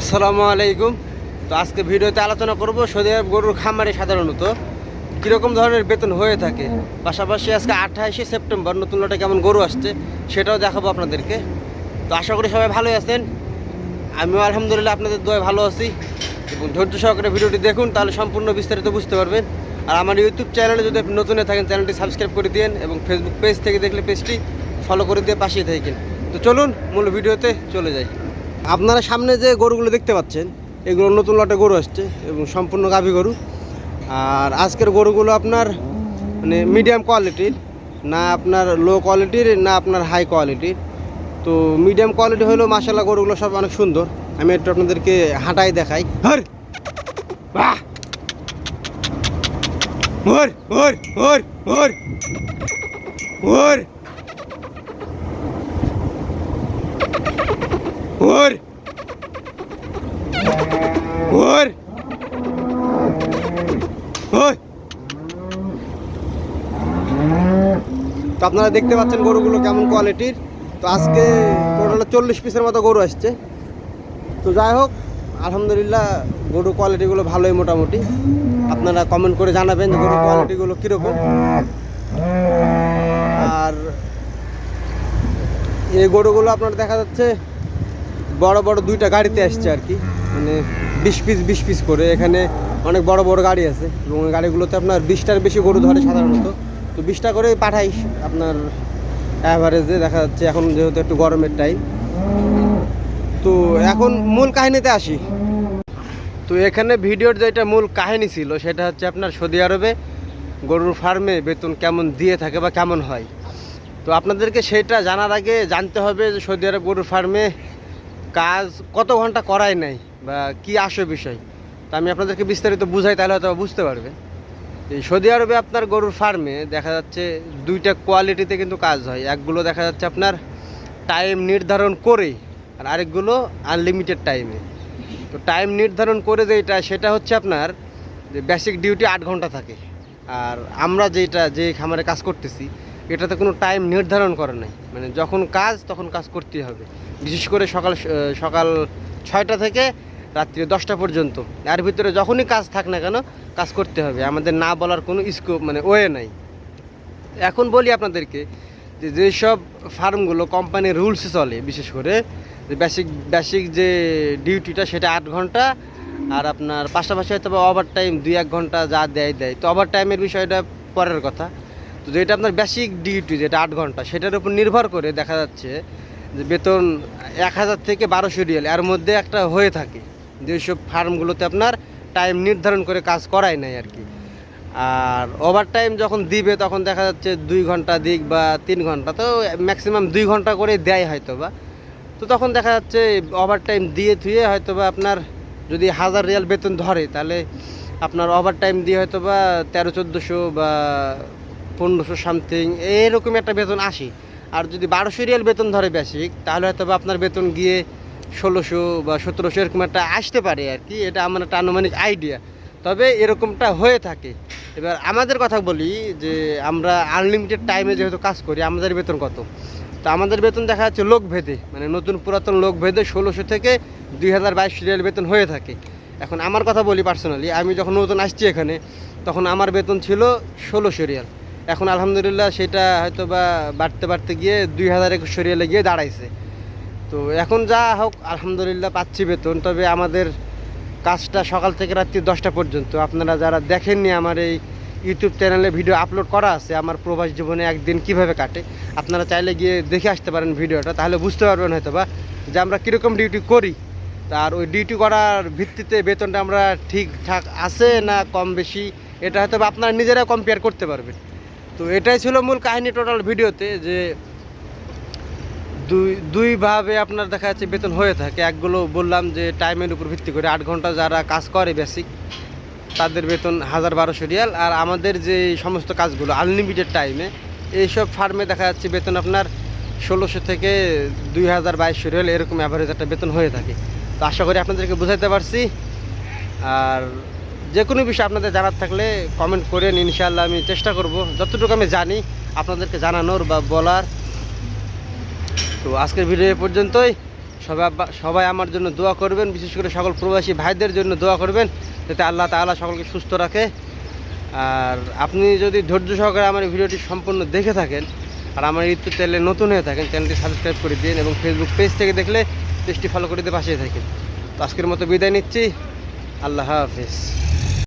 আসসালামু আলাইকুম। তো আজকে ভিডিওতে আলোচনা করব সৌদি আরব গরুর খামারে সাধারণত কীরকম ধরনের বেতন হয়ে থাকে। পাশাপাশি আজকে আঠাশে সেপ্টেম্বর নতুন লটে কেমন গরু আসছে সেটাও দেখাবো আপনাদেরকে। তো আশা করি সবাই ভালোই আছেন। আমিও আলহামদুলিল্লাহ আপনাদের দোয়া ভালো আছি। এবং ধৈর্য সহকারে ভিডিওটি দেখুন, তাহলে সম্পূর্ণ বিস্তারিত বুঝতে পারবেন। আর আমার ইউটিউব চ্যানেলে যদি আপনি নতুন থাকেন চ্যানেলটি সাবস্ক্রাইব করে দিন এবং ফেসবুক পেজ থেকে দেখলে পেজটি ফলো করে দিয়ে পাশে থাকেন। তো চলুন, মূল ভিডিওতে চলে যাই। আপনারা সামনে যে গরুগুলো দেখতে পাচ্ছেন, এগুলো নতুন লটে গরু আসছে এবং সম্পূর্ণ গাভী গরু। আর আজকের গরুগুলো আপনার মানে মিডিয়াম কোয়ালিটির না আপনার লো কোয়ালিটির না আপনার হাই কোয়ালিটির তো মিডিয়াম কোয়ালিটি হলেও মাসাল্লাহ গরুগুলো সব অনেক সুন্দর। আমি একটু আপনাদেরকে হাঁটাই দেখাই। হর! বাহ! মোর মোর মোর মোর মোর মোর মোর মোর তো আপনারা দেখতে পাচ্ছেন গরুগুলো কেমন কোয়ালিটির তো আজকে টোটাল চল্লিশ পিসের মতো গরু আসছে। তো যাই হোক, আলহামদুলিল্লাহ গরু কোয়ালিটিগুলো ভালোই মোটামুটি। আপনারা কমেন্ট করে জানাবেন যে গরু কোয়ালিটিগুলো কীরকম। আর এই গরুগুলো আপনার দেখা যাচ্ছে বড় বড় দুইটা গাড়িতে আসছে আর কি। মানে বিশ পিস বিশ পিস করে। এখানে অনেক বড় বড় গাড়ি আছে এবং গাড়িগুলোতে আপনার বিশটার বেশি গরু ধরে সাধারণত। তো বিশটা করে পাঠাই আপনার অ্যাভারেজে দেখা যাচ্ছে এখন যেহেতু একটু গরমের টাইম তো এখন মূল কাহিনীতে আসি। তো এখানে ভিডিওর যেটা মূল কাহিনী ছিল, সেটা হচ্ছে আপনার সৌদি আরবে গরুর ফার্মে বেতন কেমন দিয়ে থাকে বা কেমন হয়। তো আপনাদেরকে সেটা জানার আগে জানতে হবে যে সৌদি আরব গরুর ফার্মে কাজ কত ঘণ্টা করাই নাই বা কি আসে বিষয়? তো আমি আপনাদেরকে বিস্তারিত বুঝাই, তাহলে হয়তো বুঝতে পারবে। এই সৌদি আরবে আপনার গরুর ফার্মে দেখা যাচ্ছে দুইটা কোয়ালিটিতে কিন্তু কাজ হয়। একগুলো দেখা যাচ্ছে আপনার টাইম নির্ধারণ করেই আর আরেকগুলো আনলিমিটেড টাইমে তো টাইম নির্ধারণ করে যেটা সেটা হচ্ছে আপনার যে বেসিক ডিউটি আট ঘণ্টা থাকে। আর আমরা যেটা যে খামারে কাজ করতেছি এটাতে কোনো টাইম নির্ধারণ করে নাই। মানে যখন কাজ, তখন কাজ করতেই হবে। বিশেষ করে সকাল সকাল ছয়টা থেকে রাত্রি দশটা পর্যন্ত। এর ভিতরে যখনই কাজ থাক না কেন, কাজ করতে হবে। আমাদের না বলার কোনো স্কোপ মানে ওয়ে নাই। এখন বলি আপনাদেরকে যে, যেসব ফার্মগুলো কোম্পানির রুলসে চলে, বিশেষ করে যে বেসিক বেসিক যে ডিউটিটা সেটা আট ঘণ্টা, আর আপনার পাশাপাশি হয়তো ওভার টাইম দুই এক ঘণ্টা যা দেয় দেয়। তো ওভার টাইমের বিষয়টা পরের কথা। তো যেটা আপনার বেসিক ডিউটি যেটা আট ঘণ্টা, সেটার উপর নির্ভর করে দেখা যাচ্ছে যে বেতন এক হাজার থেকে বারোশো রিয়াল, এর মধ্যে একটা হয়ে থাকে। যেসব ফার্মগুলোতে আপনার টাইম নির্ধারণ করে কাজ করায় নাই আর কি। আর ওভার টাইম যখন দিবে, তখন দেখা যাচ্ছে দুই ঘণ্টা দিক বা তিন ঘণ্টা, তো ম্যাক্সিমাম দুই ঘণ্টা করে দেয় হয়তো বা তো তখন দেখা যাচ্ছে ওভার টাইম দিয়ে থুয়ে হয়তো বা আপনার যদি হাজার রিয়াল বেতন ধরে, তাহলে আপনার ওভার টাইম দিয়ে হয়তো বা তেরো, চোদ্দোশো বা পনেরোশো সামথিং, এরকম একটা বেতন আসে আর যদি বারোশো রিয়াল বেতন ধরে বেসিক তাহলে হয়তো আপনার বেতন গিয়ে ষোলোশো বা সতেরোশো এরকম একটা আসতে পারে আর কি। এটা আমার একটা আনুমানিক আইডিয়া তবে এরকমটা হয়ে থাকে। এবার আমাদের কথা বলি যে আমরা আনলিমিটেড টাইমে যেহেতু কাজ করি, আমাদের বেতন কত? তো আমাদের বেতন দেখা যাচ্ছে লোকভেদে মানে নতুন পুরাতন লোকভেদে ষোলোশো থেকে দুই হাজার বাইশ রিয়াল বেতন হয়ে থাকে। এখন আমার কথা বলি পার্সোনালি আমি যখন নতুন আসছি এখানে, তখন আমার বেতন ছিল ষোলোশো রিয়াল। এখন আলহামদুলিল্লাহ সেটা হয়তো বা বাড়তে বাড়তে গিয়ে দুই হাজার একুশ রিয়ালে গিয়ে দাঁড়াইছে। তো এখন যা হোক, আলহামদুলিল্লাহ পাচ্ছি বেতন, তবে আমাদের কাজটা সকাল থেকে রাত্রি দশটা পর্যন্ত। আপনারা যারা দেখেননি আমার এই ইউটিউব চ্যানেলে ভিডিও আপলোড করা আছে, আমার প্রবাস জীবনে একদিন কীভাবে কাটে, আপনারা চাইলে গিয়ে দেখে আসতে পারেন ভিডিওটা, তাহলে বুঝতে পারবেন হয়তো বা যে আমরা কীরকম ডিউটি করি। আর ওই ডিউটি করার ভিত্তিতে বেতনটা আমরা ঠিকঠাক আছে না কম বেশি, এটা হয়তো আপনারা নিজেরা কম্পেয়ার করতে পারবেন। তো এটাই ছিল মূল কাহিনী টোটাল ভিডিওতে যে দুই দুইভাবে আপনার দেখা যাচ্ছে বেতন হয়ে থাকে। একগুলো বললাম যে টাইমের উপর ভিত্তি করে আট ঘণ্টা যারা কাজ করে বেসিক তাদের বেতন হাজার বারোশো রিয়াল। আর আমাদের যে সমস্ত কাজগুলো আনলিমিটেড টাইমে এইসব ফার্মে দেখা যাচ্ছে বেতন আপনার ষোলোশো থেকে দুই হাজার বাইশশো রিয়াল, এরকম অ্যাভারেজ একটা বেতন হয়ে থাকে। তো আশা করি আপনাদেরকে বোঝাতে পারছি। আর যে কোনো বিষয় আপনাদের জানার থাকলে কমেন্ট করেন ইনশাল্লাহ আমি চেষ্টা করব। যতটুকু আমি জানি, আপনাদেরকে জানানোর বা বলার। তো আজকের ভিডিও এ পর্যন্তই। সবাই সবাই আমার জন্য দোয়া করবেন, বিশেষ করে সকল প্রবাসী ভাইদের জন্য দোয়া করবেন, যাতে আল্লাহ তাআলা সকলকে সুস্থ রাখে। আর আপনি যদি ধৈর্য সহকারে আমার ভিডিওটি সম্পূর্ণ দেখে থাকেন, আর আমার ইউটিউব চ্যানেলে নতুন হয়ে থাকেন চ্যানেলটি সাবস্ক্রাইব করে দিন এবং ফেসবুক পেজ থেকে দেখলে পেজটি ফলো করে দিয়ে পাশে থাকেন। তো আজকের মতো বিদায় নিচ্ছি। আল্লাহ হাফিজ।